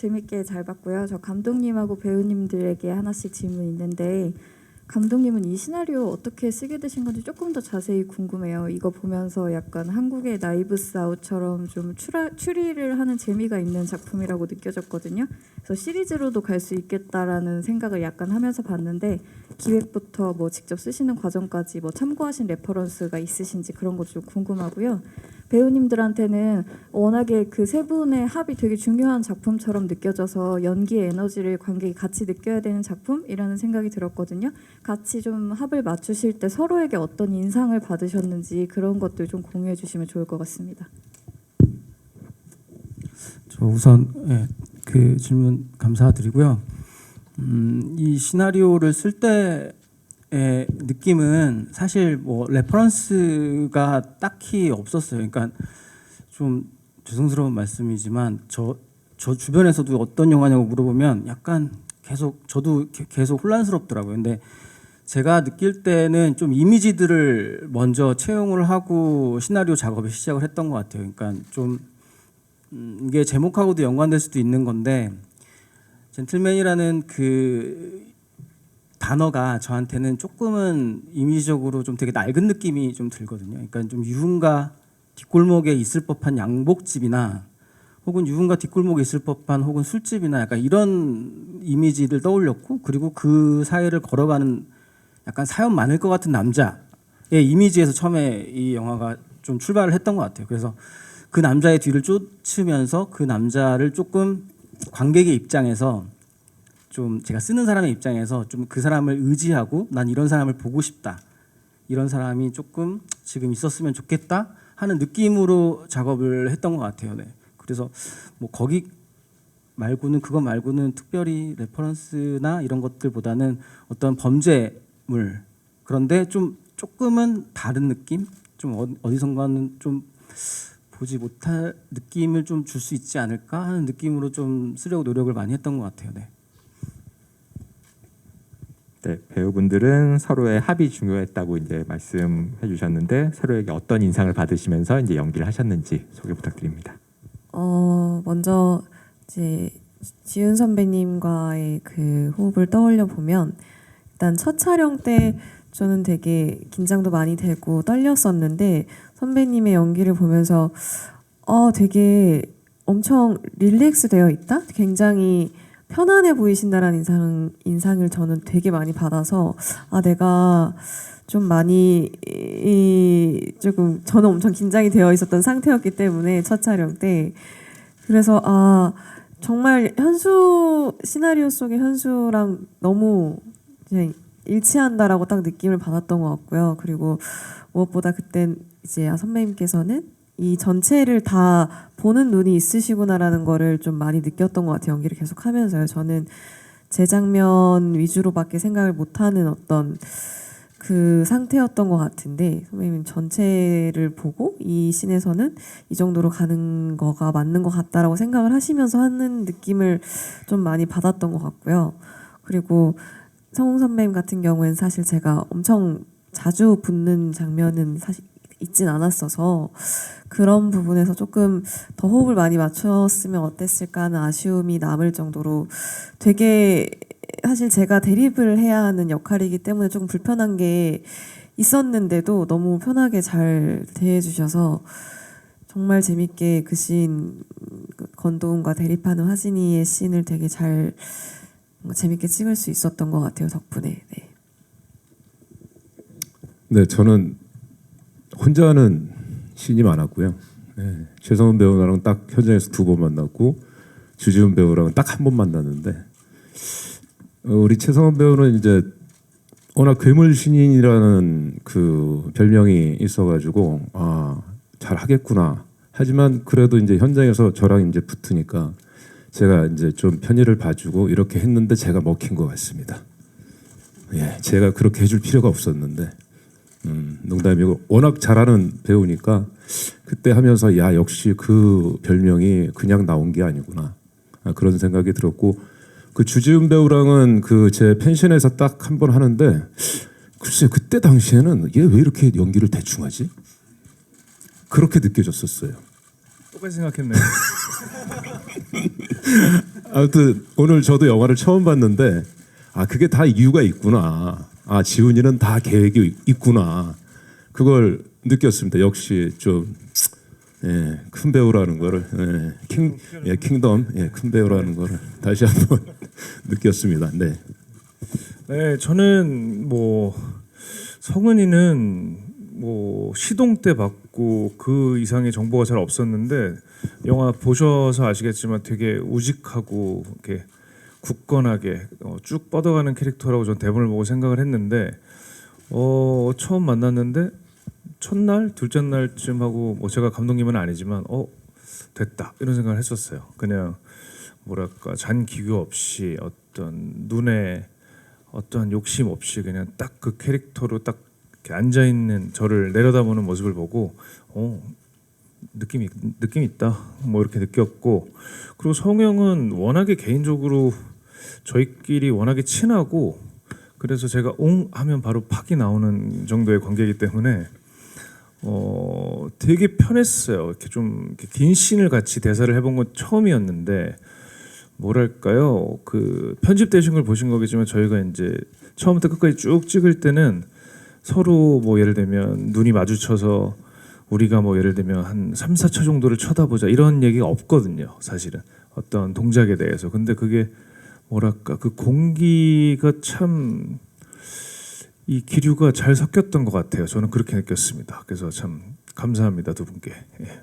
재밌게 잘 봤고요. 저 감독님하고 배우님들에게 하나씩 질문 있는데 감독님은 이 시나리오 어떻게 쓰게 되신 건지 조금 더 자세히 궁금해요. 이거 보면서 약간 한국의 나이브스 아웃처럼 좀 추라, 추리를 하는 재미가 있는 작품이라고 느껴졌거든요. 그래서 시리즈로도 갈 수 있겠다라는 생각을 약간 하면서 봤는데 기획부터 뭐 직접 쓰시는 과정까지 뭐 참고하신 레퍼런스가 있으신지 그런 것좀 궁금하고요. 배우님들한테는 워낙에 그 세 분의 합이 되게 중요한 작품처럼 느껴져서 연기의 에너지를 관객이 같이 느껴야 되는 작품이라는 생각이 들었거든요. 같이 좀 합을 맞추실 때 서로에게 어떤 인상을 받으셨는지 그런 것들 좀 공유해 주시면 좋을 것 같습니다. 저 우선 예, 그 질문 감사드리고요. 음, 이 시나리오를 쓸 때의 느낌은 사실 뭐 레퍼런스가 딱히 없었어요. 그러니까 좀 죄송스러운 말씀이지만 저, 저 주변에서도 어떤 영화냐고 물어보면 약간 계속 저도 게- 계속 혼란스럽더라고요. 근데 제가 느낄 때는 좀 이미지들을 먼저 채용을 하고 시나리오 작업을 시작을 했던 것 같아요. 그러니까 좀 음, 이게 제목하고도 연관될 수도 있는 건데 젠틀맨이라는 그 단어가 저한테는 조금은 이미지적으로 좀 되게 낡은 느낌이 좀 들거든요. 그러니까 좀 유흥가 뒷골목에 있을 법한 양복집이나 혹은 유흥가 뒷골목에 있을 법한 혹은 술집이나 약간 이런 이미지를 떠올렸고 그리고 그 사이를 걸어가는 약간 사연 많을 것 같은 남자의 이미지에서 처음에 이 영화가 좀 출발을 했던 것 같아요. 그래서 그 남자의 뒤를 쫓으면서 그 남자를 조금 관객의 입장에서 좀 제가 쓰는 사람의 입장에서 좀 그 사람을 의지하고 난 이런 사람을 보고 싶다. 이런 사람이 조금 지금 있었으면 좋겠다 하는 느낌으로 작업을 했던 것 같아요. 네. 그래서 뭐 거기 말고는 그거 말고는 특별히 레퍼런스나 이런 것들보다는 어떤 범죄물 그런데 좀 조금은 다른 느낌 좀 어- 어디선가는 좀 보지 못할 느낌을 좀 줄 수 있지 않을까 하는 느낌으로 좀 쓰려고 노력을 많이 했던 것 같아요. 네. 네, 배우분들은 서로의 합이 중요했다고 이제 말씀해 주셨는데 서로에게 어떤 인상을 받으시면서 이제 연기를 하셨는지 소개 부탁드립니다. 어 먼저 이제 지윤 선배님과의 그 호흡을 떠올려 보면 일단 첫 촬영 때 저는 되게 긴장도 많이 되고 떨렸었는데 선배님의 연기를 보면서 어 되게 엄청 릴렉스 되어 있다. 굉장히 편안해 보이신다라는 인상 인상을 저는 되게 많이 받아서 아 내가 좀 많이 이, 조금 저는 엄청 긴장이 되어 있었던 상태였기 때문에 첫 촬영 때 그래서 아 정말 현수 시나리오 속의 현수랑 너무 그냥 일치한다라고 딱 느낌을 받았던 것 같고요. 그리고 무엇보다 그땐 이제 아, 선배님께서는 이 전체를 다 보는 눈이 있으시구나라는 거를 좀 많이 느꼈던 것 같아요. 연기를 계속 하면서요. 저는 제 장면 위주로밖에 생각을 못하는 어떤 그 상태였던 것 같은데 선배님 전체를 보고 이 씬에서는 이 정도로 가는 거가 맞는 것 같다라고 생각을 하시면서 하는 느낌을 좀 많이 받았던 것 같고요. 그리고 성웅 선배님 같은 경우에는 사실 제가 엄청 자주 붙는 장면은 사실 있진 않았어서 그런 부분에서 조금 더 호흡을 많이 맞췄으면 어땠을까 하는 아쉬움이 남을 정도로 되게 사실 제가 대립을 해야 하는 역할이기 때문에 조금 불편한 게 있었는데도 너무 편하게 잘 대해주셔서 정말 재밌게 그 씬 건도훈과 대립하는 화진이의 씬을 되게 잘 재밌게 찍을 수 있었던 것 같아요 덕분에. 네. 네, 저는 혼자 하는 신이 많았고요. 네, 최성훈 배우랑 딱 현장에서 두 번 만났고 주지훈 배우랑 딱 한 번 만났는데 어, 우리 최성훈 배우는 이제 워낙 괴물 신인이라는 그 별명이 있어가지고 아 잘 하겠구나. 하지만 그래도 이제 현장에서 저랑 이제 붙으니까 제가 이제 좀 편의를 봐주고 이렇게 했는데 제가 먹힌 것 같습니다. 예, 제가 그렇게 해줄 필요가 없었는데 음, 농담이고 워낙 잘하는 배우니까 그때 하면서 야 역시 그 별명이 그냥 나온 게 아니구나. 아, 그런 생각이 들었고 그 주지훈 배우랑은 그 제 펜션에서 딱 한 번 하는데 글쎄 그때 당시에는 얘 왜 이렇게 연기를 대충 하지? 그렇게 느껴졌었어요 똑같이 생각했네. 아무튼 오늘 저도 영화를 처음 봤는데 아 그게 다 이유가 있구나. 아 지훈이는 다 계획이 있구나. 그걸 느꼈습니다. 역시 좀 예, 큰 배우라는 거를 예, 킹 예, 킹덤 예, 큰 배우라는 거를 다시 한번 느꼈습니다. 네. 네, 저는 뭐 성은이는 뭐 시동 때 봤고 그 이상의 정보가 잘 없었는데 영화 보셔서 아시겠지만 되게 우직하고 이렇게 굳건하게 어, 쭉 뻗어가는 캐릭터라고 전 대본을 보고 생각을 했는데 어 처음 만났는데 첫날 둘째 날쯤 하고 뭐 제가 감독님은 아니지만 어 됐다 이런 생각을 했었어요. 그냥 뭐랄까 잔 기교 없이 어떤 눈에 어떠한 욕심 없이 그냥 딱 그 캐릭터로 딱 이렇게 앉아 있는 저를 내려다보는 모습을 보고 어 느낌이 느낌 있다 뭐 이렇게 느꼈고 그리고 성형은 워낙에 개인적으로 저희끼리 워낙에 친하고 그래서 제가 옹 하면 바로 팍이 나오는 정도의 관계이기 때문에 어 되게 편했어요. 이렇게 좀 긴 씬을 같이 대사를 해본 건 처음이었는데 뭐랄까요 그 편집 되신 걸 보신 거겠지만 저희가 이제 처음부터 끝까지 쭉 찍을 때는 서로 뭐 예를 들면 눈이 마주쳐서 우리가 뭐 예를 들면 한 3, 4초 정도를 쳐다보자 이런 얘기가 없거든요 사실은. 어떤 동작에 대해서. 근데 그게 뭐랄까 그 공기가 참 이 기류가 잘 섞였던 것 같아요. 저는 그렇게 느꼈습니다. 그래서 참 감사합니다 두 분께. 예.